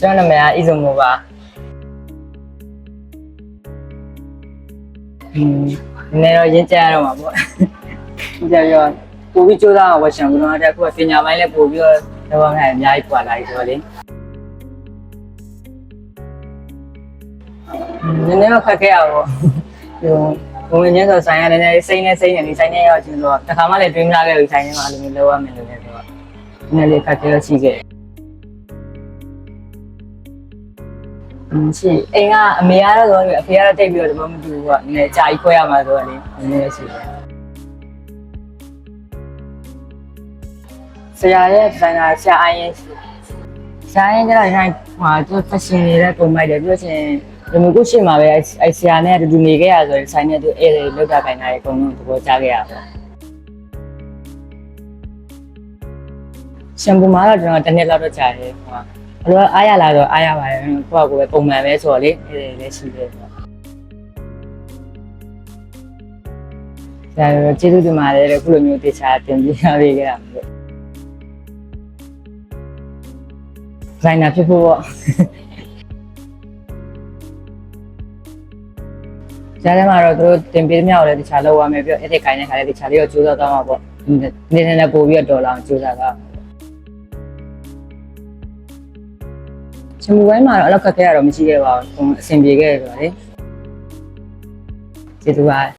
ကျွန်တော်နာမည်ကအီဇုံမိုပါอืมနည်းတော့ရင်းကြရတော့မှာပေါ့ကြရတော့ပို့ပြီးစူးစမ်းအောင်ဝယ်ရှင်ကတော့အခုကပညာပိုင်းလည်းပို့ပြီးတော့တော့ငါအများကြီးပွာလာပြီဆိုတော့လေနည်းနည်းတော့ခက်ခဲရပါဘောဟိုဘုံငင်းဆိုဆိုင်ရနေနေစိမ့်နေစိမ့်နေဒီဆိုင်နေရောက်ချင်းဆိုတော့တစ်ခါမှလည်းတွေးမလာခဲ့ဘူးဆိုင်နေမှာအဲ့လိုမျိုးလောက်ရမယ်လို့လည်းဆိုတော့နည်းနည်းလေးခက်ခဲရှိခဲ့ ရှိအိမ်ကအမေကတော့ဆိုတော့အဖေကတော့တိတ်ပြီးတော့ဒီမှာမတူဘူးကနည်းနည်းကြာကြီးခွဲရမှာဆိုတော့လေနည်းနည်းရှိတယ်ဆရာရဲ့ဒီဇိုင်နာဆရာအိုင်းရဲ့ဆရာရဲ့ကျတော့ဟိုဟာသူဖက်ရှင်နေတဲ့ပုံမိုက်တယ်ပြီးတော့ချင်းဒီမျိုးကိုရှေ့မှာပဲအဲဆရာနဲ့အတူတူနေခဲ့ရဆိုရင်ဆိုင်နဲ့သူအဲ့လေလောက်တာခိုင်းတာရဲ့အကုန်လုံးသဘောကျခဲ့ရပါရှင်ဘူမှာတော့ကျွန်တော်တစ်နှစ်လောက်တော့ကြာတယ်ဟို ကဘလို့အားရလာတော့အားရပါတယ်ကိုယ့်အကိုပဲပုံမှန်ပဲဆိုတော့လေအဲ့ဒါလည်းရှိတယ်ဆိုတော့ဆရာတို့ကျေးဇူးတင်ပါတယ်တဲ့ခုလိုမျိုးတေချာတင်ပြရပေးခဲ့တာမျိုးဇိုင်နာဖြစ်ဖို့ပေါ့ကြားထဲမှာတော့သူတို့တင်ပေးမြောက်လည်းတခြားလောက်ရမယ်ပြီးတော့အဲ့ဒီခိုင်းတဲ့ခါလည်းတခြားလေးတော့ကြိုးစားသွားမှာပေါ့နေနေနဲ့ပို့ပြီးတော့ဒေါ်လာအောင်ကြိုးစားသွား ချမူဝိုင်းမှာတော့အဲ့လောက်ခက်ခဲရတော့မရှိခဲ့ပါဘူးအဆင်ပြေခဲ့တယ်ဆိုတော့လေကျေးဇူးပါ